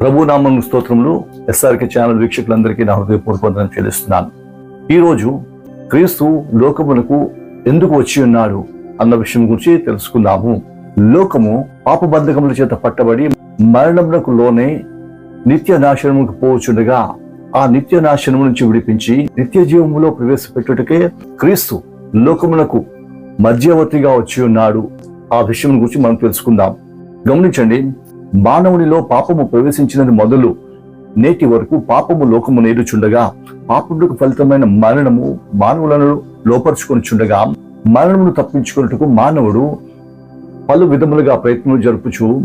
ప్రభు నామం స్తోత్రములు. SRK channel వీక్షకులందరికీ నా హృదయపూర్వకంగా చెల్లిస్తున్నాను. ఈరోజు క్రీస్తు లోకమునకు ఎందుకు వచ్చి ఉన్నాడు అన్న విషయం గురించి తెలుసుకుందాము. లోకము పాపబంధకముల చేత పట్టబడి మరణమునకు లోనే నిత్య నాశనముకు పోవచ్చుండగా ఆ నిత్య నాశనము నుంచి విడిపించి నిత్య జీవములో ప్రవేశపెట్టుటకే క్రీస్తు లోకమునకు మధ్యవర్తిగా వచ్చి ఉన్నాడు. ఆ విషయం గురించి మనం తెలుసుకుందాం. గమనించండి మానవునిలో పాపము ప్రవేశించినది మొదలు నేటి వరకు పాపము లోకము నేరుచుండగా పాపములకు ఫలితమైన మరణము మానవులను లోపరుచుకొని చుండగా మరణమును తప్పించుకున్నట్టుకు మానవుడు పలు విధములుగా ప్రయత్నములు జరుపుచు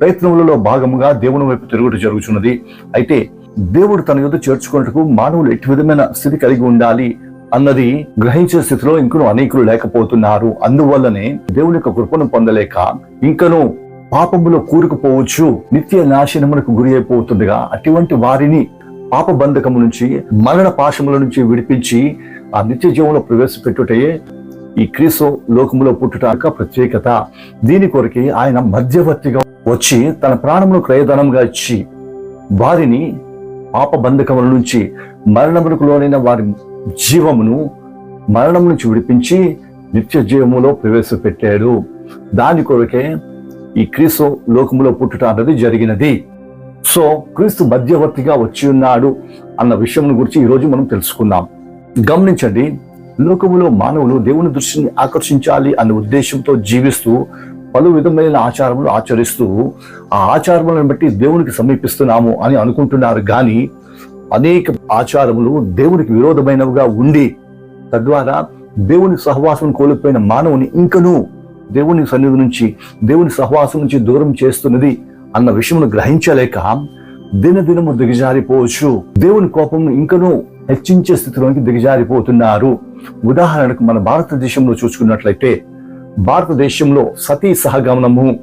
ప్రయత్నములలో భాగముగా దేవుని వైపు తిరుగుట జరుగుతున్నది అయితే దేవుడు తన యుద్ధ చేర్చుకున్నట్టుకు మానవులు ఎట్టి విధమైన స్థితి కలిగి ఉండాలి అన్నది గ్రహించే స్థితిలో ఇంకను అనేకులు లేకపోతున్నారు. అందువల్లనే దేవుని యొక్క కృపను పొందలేక ఇంకను పాపములో కూరుకుపోవచ్చు నిత్య నాశనమునకు గురి అయిపోతుండగా అటువంటి వారిని పాప బంధకము నుంచి మరణ పాశముల నుంచి విడిపించి ఆ నిత్య జీవంలో ప్రవేశపెట్టుటయే ఈ క్రీస్తు లోకములో పుట్టుట ప్రత్యేకత. దీని కొరకే ఆయన మధ్యవర్తిగా వచ్చి తన ప్రాణమును క్రయధనంగా ఇచ్చి వారిని పాప బంధకముల నుంచి మరణములకు లోనైన వారి జీవమును మరణం నుంచి విడిపించి నిత్య జీవములో ప్రవేశపెట్టాడు. దాని కొరకే ఈ క్రీస్తు లోకములో పుట్టుట అన్నది జరిగినది. సో క్రీస్తు మధ్యవర్తిగా వచ్చి ఉన్నాడు అన్న విషయం గురించి ఈరోజు మనం తెలుసుకుందాం. గమనించండి లోకములో మానవులు దేవుని దృష్టిని ఆకర్షించాలి అనే ఉద్దేశంతో జీవిస్తూ పలు విధమైన ఆచారములు ఆచరిస్తూ ఆ ఆచారములను బట్టి దేవునికి సమీపిస్తున్నాము అని అనుకుంటున్నారు. కానీ అనేక ఆచారములు దేవునికి విరోధమైనవిగా ఉండి తద్వారా దేవుని సహవాసం కోల్పోయిన మానవుని ఇంకనూ దేవుని సన్నిధి నుంచి దేవుని సహవాసం నుంచి దూరం చేస్తున్నది అన్న విషయమును గ్రహించలేక దినదినము దిగజారిపోవచ్చు. దేవుని కోపం ఇంకనూ హెచ్చించే స్థితిలోకి దిగజారిపోతున్నారు. ఉదాహరణకు మన భారతదేశంలో చూసుకున్నట్లయితే భారతదేశంలో సతీ సహగమనము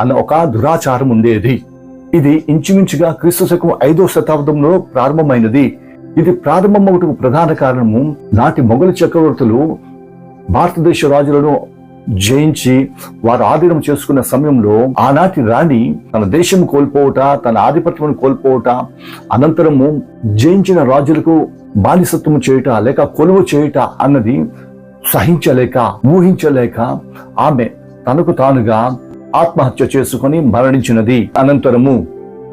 అన్న ఒక దురాచారం ఉండేది. ఇది ఇంచుమించుగా క్రీస్తు శకం ఐదో శతాబ్దంలో ప్రారంభమైనది. ఇది ప్రారంభమవుటకు ప్రధాన కారణము నాటి మొఘలు చక్రవర్తులు భారతదేశ రాజులను జయించి వారు ఆధీనం చేసుకున్న సమయంలో ఆనాటి రాణి తన దేశం కోల్పోవట తన ఆధిపత్యం కోల్పోవట అనంతరము జయించిన రాజులకు బానిసత్వం చేయుట లేక కొలువు చేయుట అన్నది సహించలేక ఊహించలేక ఆమె తనకు తానుగా ఆత్మహత్య చేసుకొని మరణించినది. అనంతరము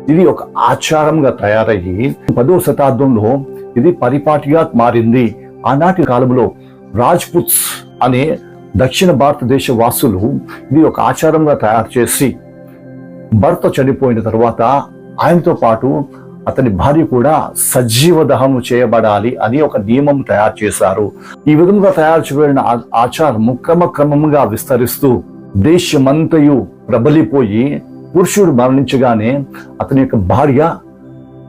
ఇది ఒక ఆచారంగా తయారయ్యి పదో శతాబ్దంలో ఇది పరిపాటిగా మారింది. ఆనాటి కాలంలో రాజ్పుత్స్ అనే దక్షిణ భారతదేశ వాసులు ఇది ఒక ఆచారంగా తయారు చేసి భర్త చనిపోయిన తర్వాత ఆయనతో పాటు అతని భార్య కూడా సజీవ దహనం చేయబడాలి అని ఒక నియమం తయారు చేశారు. ఈ విధంగా తయారు చేయబడిన ఆ- ఆచారము క్రమక్రమంగా విస్తరిస్తూ దేశమంతయు ప్రబలిపోయి పురుషుడు మరణించగానే అతని యొక్క భార్య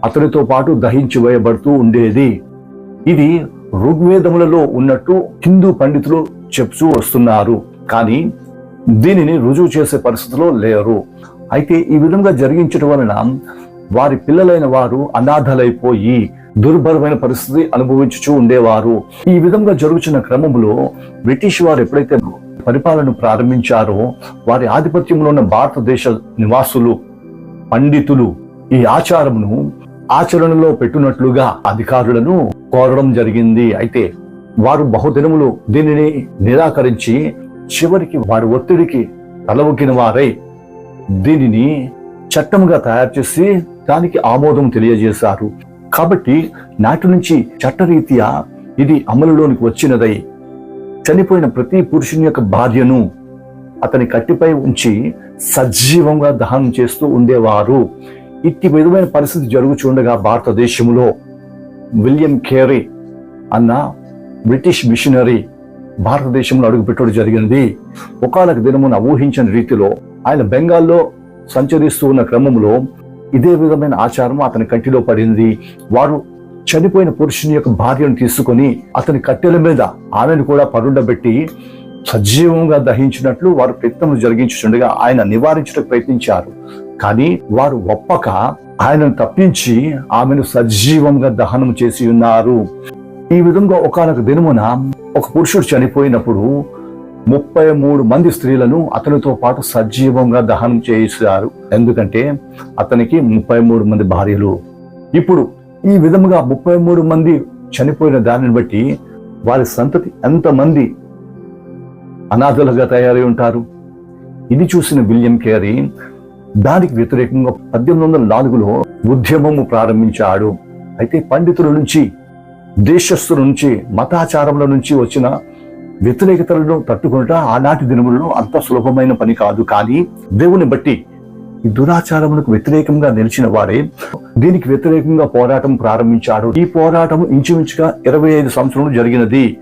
అతనితో పాటు దహించి వేయబడుతూ ఉండేది. ఇది ఋగ్వేదములలో ఉన్నట్టు హిందూ పండితులు చెప్తూ వస్తున్నారు. కానీ దీనిని రుజువు చేసే పరిస్థితిలో లేరు. అయితే ఈ విధంగా జరిగించడం వలన వారి పిల్లలైన వారు అనాథలైపోయి దుర్భరమైన పరిస్థితి అనుభవించుచూ ఉండేవారు. ఈ విధంగా జరుగుతున్న క్రమంలో బ్రిటిష్ వారు ఎప్పుడైతే పరిపాలన ప్రారంభించారో వారి ఆధిపత్యంలో ఉన్న భారతదేశ నివాసులు పండితులు ఈ ఆచారమును ఆచరణలో పెట్టునట్లుగా అధికారులను కోరడం జరిగింది. అయితే వారు బహుదినములు దీనిని నిరాకరించి చివరికి వారి ఒత్తిడికి తలవొక్కిన వారై దీనిని చట్టముగా తయారు చేసి దానికి ఆమోదం తెలియజేశారు. కాబట్టి నాటి నుంచి చట్టరీత్యా ఇది అమలులోనికి వచ్చినదై చనిపోయిన ప్రతి పురుషుని యొక్క భార్యను అతని కట్టిపై ఉంచి సజీవంగా దహనం చేస్తూ ఉండేవారు. ఇట్టి విధమైన పరిస్థితి జరుగుచుండగా భారతదేశంలో విలియం కేరీ అన్న బ్రిటిష్ మిషనరీ భారతదేశంలో అడుగుపెట్టడం జరిగినది ఒకనొక దినమున ఊహించని రీతిలో ఆయన బెంగాల్లో సంచరిస్తూ ఉన్న క్రమంలో ఇదే విధమైన ఆచారం అతని కంటిలో పడింది. వారు చనిపోయిన పురుషుని యొక్క భార్యను తీసుకొని అతని కట్టెల మీద ఆమెను కూడా పరుండబెట్టి సజీవంగా దహించినట్లు వారు ప్రయత్నం జరిగించుండగా ఆయన నివారించడానికి ప్రయత్నించారు. కానీ వారు ఒప్పక ఆయనను తప్పించి ఆమెను సజీవంగా దహనం చేసి ఉన్నారు. ఈ విధంగా ఒకనొక దినమున ఒక పురుషుడు చనిపోయినప్పుడు ముప్పై మూడు మంది స్త్రీలను అతనితో పాటు సజీవంగా దహనం చేశారు ఎందుకంటే అతనికి ముప్పై మూడు మంది భార్యలు. ఇప్పుడు ఈ విధముగా ముప్పై మూడు మంది చనిపోయిన దానిని బట్టి వారి సంతతి ఎంతమంది అనాథలుగా తయారై ఉంటారు? ఇది చూసిన విలియం కేరీ దానికి వ్యతిరేకంగా పద్దెనిమిది వందల నాలుగులో ఉద్యమము ప్రారంభించాడు. అయితే పండితుల నుంచి దేశస్థుల నుంచి మతాచారముల నుంచి వచ్చిన వ్యతిరేకతలను తట్టుకునట ఆనాటి దినములలో అంత సులభమైన పని కాదు. కానీ దేవుని బట్టి ఈ దురాచారములకు వ్యతిరేకంగా నిలిచిన వారే దీనికి వ్యతిరేకంగా పోరాటం ప్రారంభించాడు ఈ పోరాటం ఇంచుమించుగా ఇరవై ఐదు సంవత్సరంలో జరిగినది.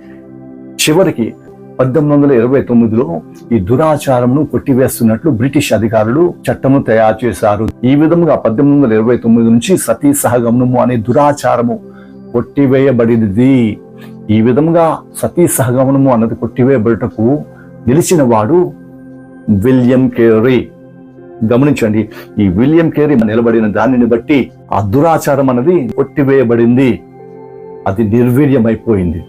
చివరికి పద్దెనిమిది వందల ఇరవై తొమ్మిదిలో ఈ దురాచారమును కొట్టివేస్తున్నట్లు బ్రిటిష్ అధికారులు చట్టము తయారు చేశారు. ఈ విధముగా పద్దెనిమిది వందల ఇరవై తొమ్మిది నుంచి సతీ సహగమనము అనే దురాచారము కొట్టివేయబడినది. ఈ విధముగా సతీ సహగమనము అన్నది కొట్టివేయబడుటకు నిలిచిన వాడు విలియం కేరీ. గమనించండి ఈ విలియం కేరీ నిలబడిన దానిని బట్టి ఆ దురాచారం అన్నది కొట్టివేయబడింది. అది నిర్వీర్యమైపోయింది.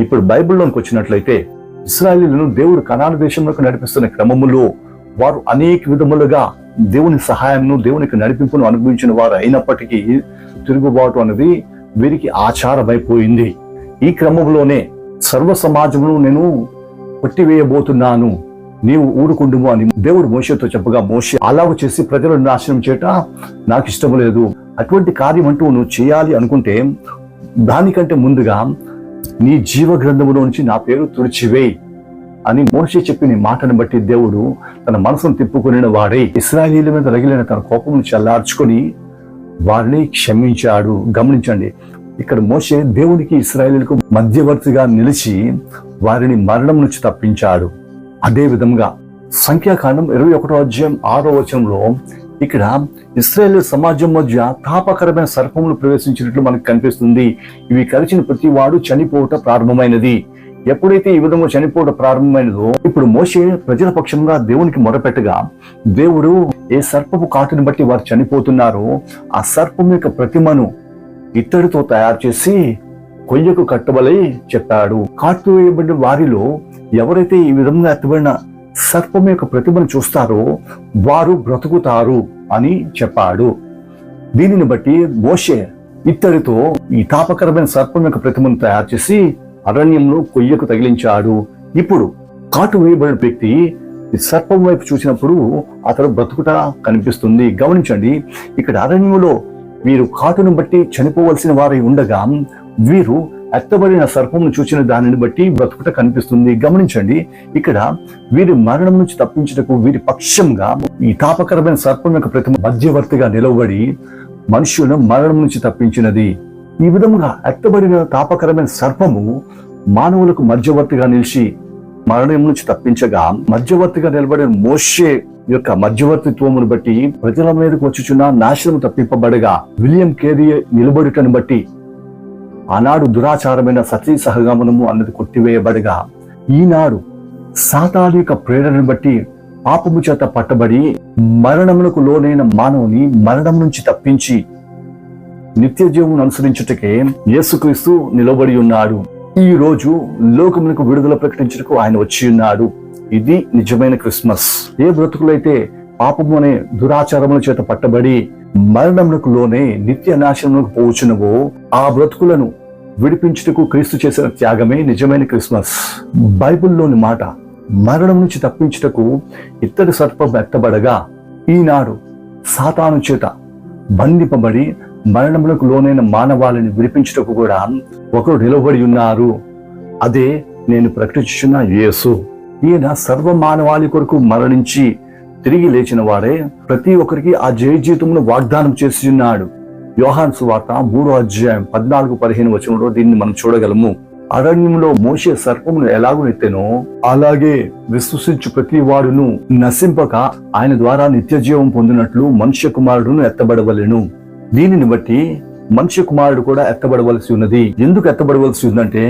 ఇప్పుడు బైబిల్లోనికి వచ్చినట్లయితే ఇస్రాయలీలను దేవుడు కణాన దేశంలోకి నడిపిస్తున్న క్రమములో వారు అనేక విధములుగా దేవుని సహాయంను దేవునికి నడిపింపును అనుభవించిన వారు అయినప్పటికీ తిరుగుబాటు అనేది వీరికి ఆచారమైపోయింది. ఈ క్రమంలోనే సర్వ సమాజంలో నేను కొట్టివేయబోతున్నాను. నీవు ఊరుకుండుము అని దేవుడు మోషతో చెప్పగా మోషే అలాగ చేసి ప్రజలను నాశనం చేయట నాకు ఇష్టం లేదు. అటువంటి కార్యం అంటూ నువ్వు చేయాలి అనుకుంటే దానికంటే ముందుగా నీ జీవ గ్రంథములో నుంచి నా పేరు తుడిచివేయి అని మోషే చెప్పిన మాటను బట్టి దేవుడు తన మనసును తిప్పుకుని వాడే. ఇస్రాయేలీల మీద రగిలిన తన కోపం చల్లార్చుకొని వారిని క్షమించాడు. గమనించండి ఇక్కడ మోషే దేవునికి ఇస్రాయేలీలకు మధ్యవర్తిగా నిలిచి వారిని మరణం నుంచి తప్పించాడు. అదే విధంగా సంఖ్యాకాండం ఇరవై ఒకటో అధ్యాయం ఆరో వచనంలో ఇక్కడ ఇస్రాయేల్ సమాజం మధ్య తాపకరమైన సర్పములు ప్రవేశించినట్లు మనకు కనిపిస్తుంది. ఇవి కలిసిన ప్రతి వాడు చనిపోవట ప్రారంభమైనది. ఎప్పుడైతే ఈ విధంగా చనిపోవడం ప్రారంభమైనదో ఇప్పుడు మోషే ప్రజల పక్షంగా దేవునికి మొరపెట్టగా దేవుడు ఏ సర్పపు కాటుని బట్టి వారు చనిపోతున్నారో ఆ సర్పం యొక్క ప్రతిమను ఇత్తడితో తయారు చేసి కొయ్యకు కట్టబలై చెప్పాడు. కాటు వేయబడిన వారిలో ఎవరైతే ఈ విధంగా ఎత్తబడిన సర్పం యొక్క ప్రతిమను చూస్తారో వారు బ్రతుకుతారు అని చెప్పాడు. దీనిని బట్టి మోషే ఇత్తడితో ఈ తాపకరమైన సర్పం యొక్క ప్రతిమను తయారు చేసి అరణ్యంలో కొయ్యకు తగిలించాడు. ఇప్పుడు కాటు వేయబడిన వ్యక్తి ఈ సర్పం వైపు చూసినప్పుడు అతడు బ్రతుకుట కనిపిస్తుంది. గమనించండి ఇక్కడ అరణ్యంలో వీరు కాటును బట్టి చనిపోవలసిన వారై ఉండగా వీరు ఎత్తబడిన సర్పమును చూసిన దానిని బట్టి బ్రతుకుట కనిపిస్తుంది. గమనించండి ఇక్కడ వీరి మరణం నుంచి తప్పించుటకు వీరి పక్షంగా ఈ తాపకరమైన సర్పం యొక్క ప్రతి మధ్యవర్తిగా నిలవబడి మనుషులను మరణం నుంచి తప్పించినది. ఈ విధముగా ఎత్తబడిన తాపకరమైన సర్పము మానవులకు మధ్యవర్తిగా నిలిచి మరణం నుంచి తప్పించగా మధ్యవర్తిగా నిలబడిన మోషే యొక్క మధ్యవర్తిత్వమును బట్టి ప్రజల మీదకు వచ్చుచున్న నాశనం తప్పింపబడగా విలియం కేరీ నిలబడుటను బట్టి ఆనాడు దురాచారమైన సతీ సహగమనము అన్నది కొట్టివేయబడగా ఈనాడు సాతాను యొక్క ప్రేరణను బట్టి పాపము చేత పట్టబడి మరణములకు లోనైన మానవుని మరణం నుంచి తప్పించి నిత్య జీవమును అనుసరించుటకే యేసుక్రీస్తు నిలబడి ఉన్నాడు. ఈ రోజు లోకమునకు విడుదల ప్రకటించుటకు ఆయన వచ్చి ఉన్నాడు. ఇది నిజమైన క్రిస్మస్. ఏ బ్రతుకులైతే పాపము అనే దురాచారముల చేత పట్టబడి మరణములకు లోనే నిత్య నాశనములకు పోవచ్చునవో ఆ బ్రతుకులను విడిపించుటకు క్రీస్తు చేసిన త్యాగమే నిజమైన క్రిస్మస్. బైబిల్లోని మాట మరణం నుంచి తప్పించుటకు ఇత్తడి సర్పం ఎత్తబడగా ఈనాడు సాతాను చేత బంధింపబడి మరణములకు లోనైన మానవాళిని విడిపించుటకు కూడా ఒకరు నిలబడి ఉన్నారు. అదే నేను ప్రకటించున్న యేసు. ఈయన సర్వ మానవాళి కొరకు మరణించి తిరిగి లేచిన వాడే ప్రతి ఒక్కరికి ఆ జయ జీవితంలో వాగ్దానం చేసి ఉన్నాడు. యోహాన్ సువార్త మూడో అధ్యాయం పద్నాలుగు పదిహేను వచనంలో దీన్ని మనం చూడగలము. అరణ్యంలో మోసే సర్పమును ఎలాగో ఎత్తేనో అలాగే విశ్వసించు ప్రతి వాడును నశింపక ఆయన ద్వారా నిత్య జీవం పొందినట్లు మనుష్య కుమారుడును ఎత్తబడవలెను. దీనిని బట్టి మనుష్య కుమారుడు కూడా ఎత్తబడవలసి ఉన్నది. ఎందుకు ఎత్తబడవలసి ఉందంటే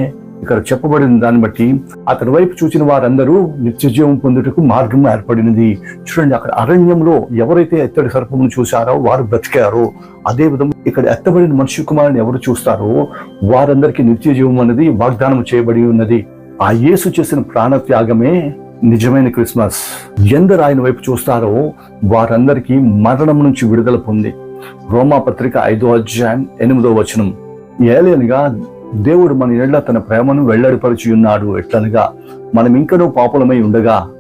ఇక్కడ చెప్పబడిన దాన్ని బట్టి అతని వైపు చూసిన వారందరూ నిత్య జీవం పొందుటకు మార్గం ఏర్పడినది. చూడండి అక్కడ అరణ్యంలో ఎవరైతే ఎత్తడి సర్పమును చూశారో వారు బ్రతికారో. అదే విధంగా ఇక్కడ ఎత్తబడిన మనుష్య కుమారుని ఎవరు చూస్తారో వారందరికీ నిత్య జీవం అనేది వాగ్దానం చేయబడి ఉన్నది. ఆ యేసు చేసిన ప్రాణత్యాగమే నిజమైన క్రిస్మస్. ఎందరు ఆయన వైపు చూస్తారో వారందరికీ మరణం నుంచి విడుదల పొంది రోమా పత్రిక ఐదో అధ్యాయం ఎనిమిదో వచనం. ఏలేనిగా దేవుడు మన ఎడ్ల తన ప్రేమను వెల్లడిపరిచి ఉన్నాడు ఎట్లనగా మనం ఇంకనూ పాపులమై ఉండగా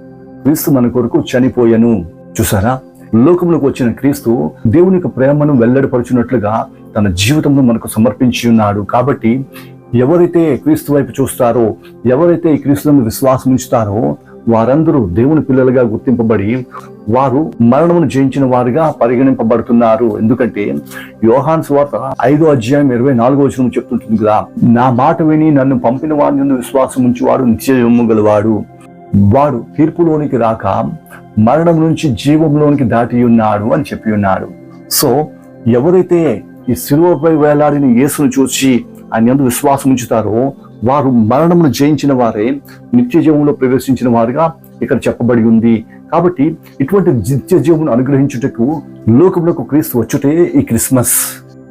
క్రీస్తు మన కొరకు చనిపోయాను. చూసారా? లోకంలోకి వచ్చిన క్రీస్తు దేవుని యొక్క ప్రేమను వెల్లడిపరచున్నట్లుగా తన జీవితంలో మనకు సమర్పించి ఉన్నాడు కాబట్టి ఎవరైతే క్రీస్తు వైపు చూస్తారో ఎవరైతే ఈ క్రీస్తులను విశ్వాసం ఉంచుతారో వారందరూ దేవుని పిల్లలుగా గుర్తింపబడి వారు మరణమును జయించిన వారుగా పరిగణింపబడుతున్నారు. ఎందుకంటే యోహాన్ స్వార్త ఐదో అధ్యాయం ఇరవై నాలుగో వచనం చెప్తుంటుంది కదా నా మాట విని నన్ను పంపిన వారి నన్ను విశ్వాసం ఉంచి నిశ్చయము గలవాడు. వాడు తీర్పులోనికి రాక మరణం నుంచి జీవంలోనికి దాటి ఉన్నాడు అని చెప్పి ఉన్నాడు. సో ఎవరైతే ఈ సిలువపై వేలాడిన యేసును చూసి ఆయన ఎందుకు విశ్వాసం ఉంచుతారో వారు మరణమును జయించిన వారే నిత్య జీవంలో ప్రవేశించిన వారుగా ఇక్కడ చెప్పబడి ఉంది. కాబట్టి ఇటువంటి నిత్య జీవును అనుగ్రహించుటకు లోకములకు క్రీస్తు వచ్చుటే ఈ క్రిస్మస్.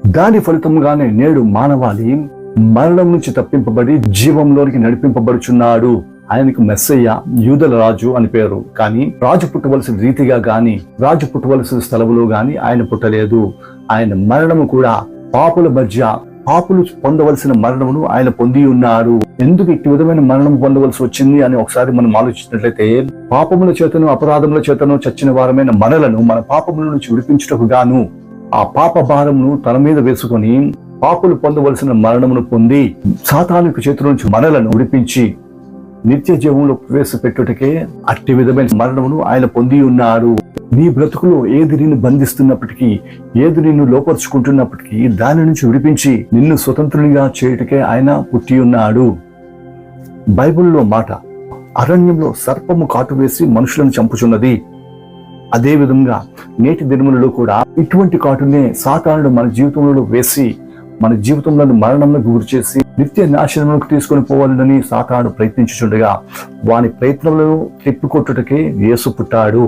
దాని ఫలితంగానే నేడు మానవాళి మరణం నుంచి తప్పింపబడి జీవంలోనికి నడిపింపబడుచున్నాడు. ఆయనకు మెస్సయ్య యూదల రాజు అని పేరు. కానీ రాజు పుట్టవలసిన రీతిగా గాని రాజు పుట్టవలసిన స్థలములో గాని ఆయన పుట్టలేదు. ఆయన మరణము కూడా పాపుల మధ్య పాపులు పొందవలసిన మరణమును ఆయన పొంది ఉన్నారు. ఎందుకు ఇట్టి విధమైన మరణం పొందవలసి వచ్చింది అని ఒకసారి మనం ఆలోచించినట్లయితే పాపముల చేతను అపరాధముల చేతను చచ్చిన వారమైన మనలను మన పాపముల నుంచి విడిపించుటకు గాను ఆ పాప భారమును తన మీద వేసుకొని పాపులు పొందవలసిన మరణమును పొంది సాతానిక చేతుల నుంచి మనలను విడిపించి నిత్య జీవంలో ప్రవేశపెట్టుటకే అట్టి విధమైన మరణమును ఆయన పొంది ఉన్నారు. నీ బ్రతుకులో ఏది నిన్ను బంధిస్తున్నప్పటికీ ఏది నిన్ను లోపరుచుకుంటున్నప్పటికీ దాని నుంచి విడిపించి నిన్ను స్వతంత్రునిగా చేయుటకే ఆయన పుట్టి ఉన్నాడు. బైబిల్లో మాట అరణ్యంలో సర్పము కాటు వేసి మనుషులను చంపుచున్నది. అదే విధంగా నేటి దినములలో కూడా ఇటువంటి కాటునే సాతానుడు మన జీవితంలో వేసి మన జీవితంలో మరణంలో గురి చేసి నిత్య నాశనంలోకి తీసుకొని పోవాలని సాతానుడు ప్రయత్నించుచుండగా వాని ప్రయత్నంలో తిప్పికొట్టుటకే యేసు పుట్టాడు.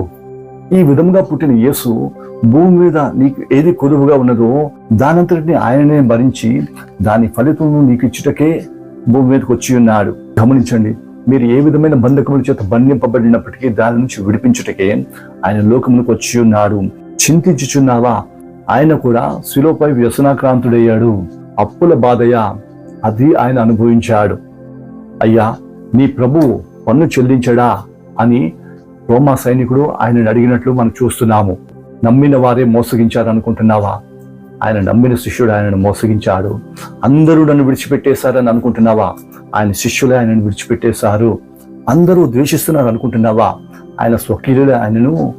ఈ విధంగా పుట్టిన యేసు భూమి మీద నీకు ఏది కొదువుగా ఉన్నదో దానంతటిని ఆయననే భరించి దాని ఫలితం నీకు ఇచ్చుటకే భూమి మీదకి వచ్చి ఉన్నాడు. గమనించండి మీరు ఏ విధమైన బంధకముల చేత బంధింపబడినప్పటికీ దాని నుంచి విడిపించుటకే ఆయన లోకములకు వచ్చి ఉన్నాడు. చింతించుచున్నావా? ఆయన కూడా శిలోపై వ్యసనాక్రాంతుడయ్యాడు. అప్పుల బాధయ అది ఆయన అనుభవించాడు. అయ్యా నీ ప్రభువు పన్ను చెల్లించడా అని రోమా సైనికుడు ఆయనను అడిగినట్లు మనం చూస్తున్నాము. నమ్మిన వారే మోసగించారనుకుంటున్నావా? ఆయన నమ్మిన శిష్యుడు ఆయనను మోసగించాడు. అందరూ నన్ను విడిచిపెట్టేశారని అనుకుంటున్నావా? ఆయన శిష్యులే ఆయనను విడిచిపెట్టేశారు. అందరూ ద్వేషిస్తున్నారు అనుకుంటున్నావా ఆయన స్వకీయులే ఆయనను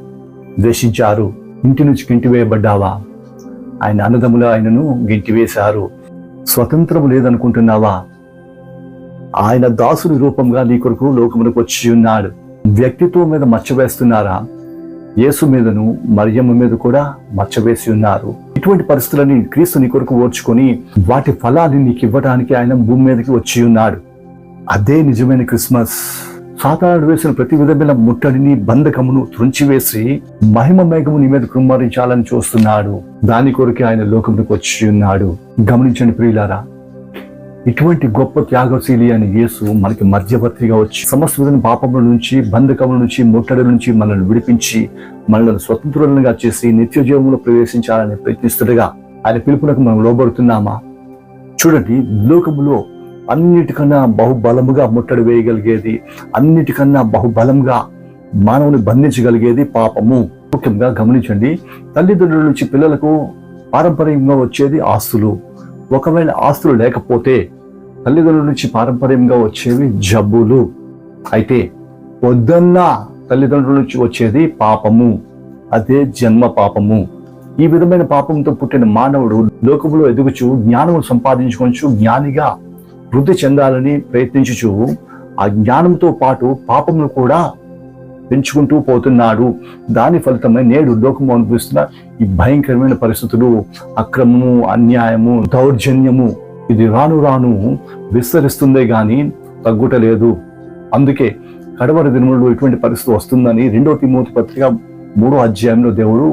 ద్వేషించారు. ఇంటి నుంచి గింటి వేయబడ్డావా ఆయన అన్నదములు ఆయనను గింటివేశారు. స్వతంత్రం లేదనుకుంటున్నావా? ఆయన దాసుని రూపంగా నీ కొరకు లోకమునకు వచ్చి ఉన్నాడు. వ్యక్తిత్వం మీద మచ్చ వేస్తున్నారా? యేసు మీదను మరియమ్మ మీద కూడా మచ్చ వేసి ఉన్నారు. ఇటువంటి పరిస్థితులని క్రీస్తు నీ కొరకు ఓర్చుకొని వాటి ఫలాన్ని నీకు ఇవ్వడానికి ఆయన భూమి మీదకి వచ్చి ఉన్నాడు. అదే నిజమైన క్రిస్మస్. సాతానుడు వేసిన ప్రతి విధమైన ముట్టడిని బంధకమును త్రుంచివేసి మహిమ మేఘము నీ మీద కుమ్మరించాలని చూస్తున్నాడు. దాని కొరకు ఆయన లోకంలోకి వచ్చి ఉన్నాడు. గమనించండి ప్రియులారా ఇటువంటి గొప్ప త్యాగశీలి అని యేసు మనకి మధ్యవర్తిగా వచ్చి సమస్త పాపముల నుంచి బంధకముల నుంచి ముట్టడి నుంచి మనల్ని విడిపించి మనల్ని స్వతంత్రులుగా చేసి నిత్య జీవంలో ప్రవేశించాలని ప్రయత్నిస్తుండగా ఆయన పిలుపునకు మనం లోబడుతున్నామా? చూడండి లోకములో అన్నిటికన్నా బహుబలముగా ముట్టడి వేయగలిగేది అన్నిటికన్నా బహుబలంగా మానవుని బంధించగలిగేది పాపము. ముఖ్యంగా గమనించండి తల్లిదండ్రుల నుంచి పిల్లలకు పారంపర్యంగా వచ్చేది ఆస్తులు. ఒకవేళ ఆస్తులు లేకపోతే తల్లిదండ్రుల నుంచి పారంపర్యంగా వచ్చేవి జబ్బులు. అయితే పొద్దున్న తల్లిదండ్రుల నుంచి వచ్చేది పాపము. అదే జన్మ పాపము. ఈ విధమైన పాపంతో పుట్టిన మానవుడు లోకములో ఎదుగుచు జ్ఞానము సంపాదించుకొనచ్చు జ్ఞానిగా వృద్ధి చెందాలని ప్రయత్నించుచు ఆ జ్ఞానంతో పాటు పాపమును కూడా పెంచుకుంటూ పోతున్నాడు. దాని ఫలితమై నేడు లోకము అనిపిస్తున్న ఈ భయంకరమైన పరిస్థితులు అక్రమము అన్యాయము దౌర్జన్యము. ఇది రాను రాను విస్తరిస్తుందే కానీ తగ్గుటలేదు. అందుకే కడవరి దినములలో ఇటువంటి పరిస్థితి వస్తుందని రెండో తిమోతి పత్రిక మూడో అధ్యాయంలో దేవుడు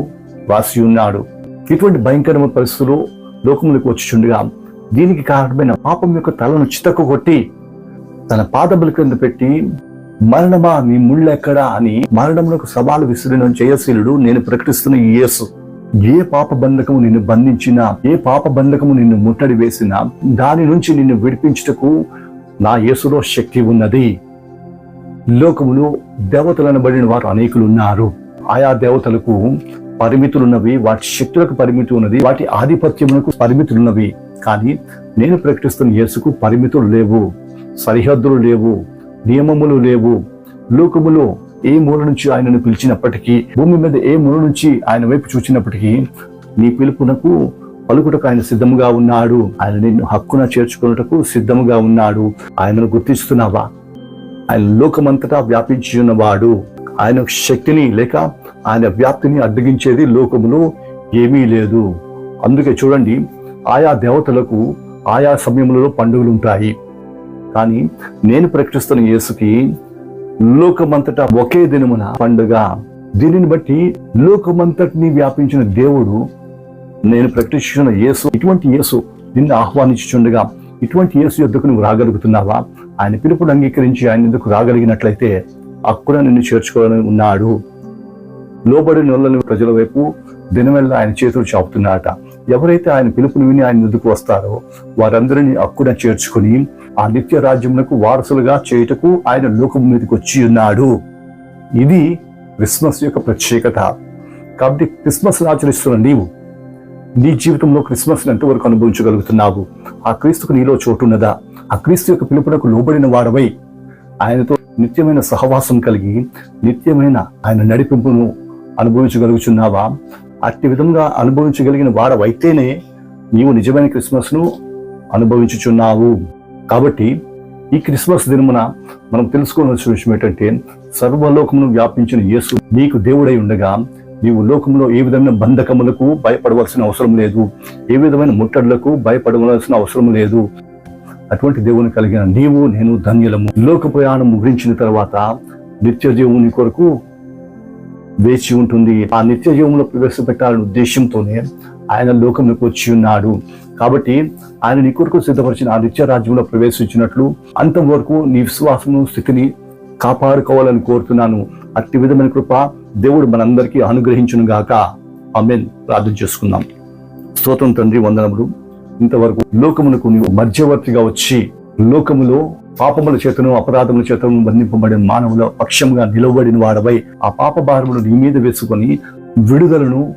రాసి ఉన్నాడు. ఇటువంటి భయంకరమైన పరిస్థితులు లోకములకు వచ్చిచుండగా దీనికి కారణమైన పాపం యొక్క తలను చితక కొట్టి తన పాదముల క్రింద పెట్టి మరణమా నీ ముళ్ళెక్కడా అని మరణములకు సవాలు విసిరిన జయశీలుడు నేను ప్రకటిస్తున్న ఈ యేసు. ఏ పాప బంధకము నిన్ను బంధించినా ఏ పాప బంధకము నిన్ను ముట్టడి వేసినా దాని నుంచి నిన్ను విడిపించుటకు నా యేసులో శక్తి ఉన్నది. లోకములో దేవతలను బడిన వారు అనేకులు ఉన్నారు ఆయా దేవతలకు పరిమితులున్నవి వాటి శక్తులకు పరిమితి ఉన్నది వాటి ఆధిపత్యములకు పరిమితులున్నవి. కానీ నేను ప్రకటిస్తున్న యేసుకు పరిమితులు లేవు సరిహద్దులు లేవు నియమములు లేవు. లోకములో ఏ మూల నుంచి ఆయనను పిలిచినప్పటికీ భూమి మీద ఏ మూల నుంచి ఆయన వైపు చూచినప్పటికీ నీ పిలుపునకు పలుకుటకు ఆయన సిద్ధముగా ఉన్నాడు. ఆయన నిన్ను హక్కున చేర్చుకున్నటకు సిద్ధముగా ఉన్నాడు. ఆయనను గుర్తిస్తున్నావా? ఆయన లోకమంతటా వ్యాపించి ఉన్నవాడు ఆయన శక్తిని లేక ఆయన వ్యాప్తిని అడ్డగించేది లోకములో ఏమీ లేదు. అందుకే చూడండి ఆయా దేవతలకు ఆయా సమయములలో పండుగలు ఉంటాయి కానీ నేను ప్రకటిస్తున్న యేసుకి లోకమంతటా ఒకే దినమున పండుగ. దీనిని బట్టి లోకమంతటిని వ్యాపించిన దేవుడు నేను ప్రకటిస్తున్న యేసు ఇటువంటి యేసు నిన్ను ఆహ్వానించుండగా ఇటువంటి యేసు యొద్దకు నువ్వు రాగలుగుతున్నావా? ఆయన పిలుపును అంగీకరించి ఆయన ఎందుకు రాగలిగినట్లయితే అక్కడ నిన్ను చేర్చుకోవాలని ఉన్నాడు. లోబడి నొల్లని ప్రజల వైపు దినమెల్లా ఆయన చేతులు చాపుతున్నారట ఎవరైతే ఆయన పిలుపుని విని ఆయన ఎందుకు వస్తారో వారందరినీ అక్కడ చేర్చుకుని ఆ నిత్య రాజ్యమునకు వారసులుగా చేయుటకు ఆయన లోకం మీదకి వచ్చి ఉన్నాడు. ఇది క్రిస్మస్ యొక్క ప్రత్యేకత. కాబట్టి క్రిస్మస్ ఆచరిస్తున్న నీవు నీ జీవితంలో క్రిస్మస్ ఎంతవరకు అనుభవించగలుగుతున్నావు? ఆ క్రీస్తుకు నీలో చోటున్నదా ఆ క్రీస్తు యొక్క పిలుపునకు లోబడిన వాడవై ఆయనతో నిత్యమైన సహవాసం కలిగి నిత్యమైన ఆయన నడిపింపును అనుభవించగలుగుచున్నావా? అట్టి విధంగా అనుభవించగలిగిన వాడవైతేనే నీవు నిజమైన క్రిస్మస్ను అనుభవించుచున్నావు. కాబట్టి ఈ క్రిస్మస్ దినమున మనం తెలుసుకోవాల్సిన విషయం ఏంటంటే సర్వలోకమును వ్యాపించిన యేసు నీకు దేవుడై ఉండగా నీవు లోకంలో ఏ విధమైన బంధకములకు భయపడవలసిన అవసరం లేదు ఏ విధమైన ముట్టడులకు భయపడవలసిన అవసరం లేదు. అటువంటి దేవుని కలిగిన నీవు నేను ధన్యులము. లోక ప్రయాణం ముగించిన తర్వాత నిత్య జీవుని కొరకు వేచి ఉంటుంది. ఆ నిత్య జీవంలో ప్రవేశపెట్టాలనే ఉద్దేశంతోనే ఆయన లోకంలోకి వచ్చి ఉన్నాడు. కాబట్టి ఆయన నీ కొరకు సిద్ధపరిచిన ఆ నిత్య రాజ్యంలో ప్రవేశించినట్లు అంతవరకు నీ విశ్వాసము స్థితిని కాపాడుకోవాలని కోరుతున్నాను. అట్టి విధమైన కృప దేవుడు మనందరికీ అనుగ్రహించును గాక. ఆమెన్. ప్రార్థన చేసుకుందాం. స్తోత్రం తండ్రి వందనములు. ఇంతవరకు లోకమునకు నీవు మధ్యవర్తిగా వచ్చి లోకములో పాపముల చేతను అపరాధముల చేతను బంధింపబడిన మానవుల పక్షంగా నిలవబడిన వాడవై ఆ పాప భారములు నీ మీద వేసుకొని విడుదలను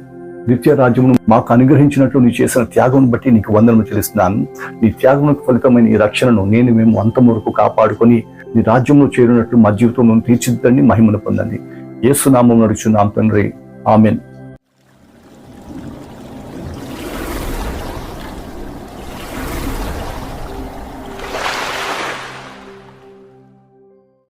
నిత్య రాజ్యమును మాకు అనుగ్రహించినట్లు నీ చేసిన త్యాగం బట్టి నీకు వందనము చెల్లిస్తున్నాను. నీ త్యాగములకు ఫలితమైన ఈ రక్షణను నేను మేము అంతం వరకు కాపాడుకొని నీ రాజ్యంలో చేరినట్లు మా జీవితంలో తీర్చిద్దండి మహిమను పొందండి. ఏసునామం నడుచున్నాం తండ్రి. ఆమెన్.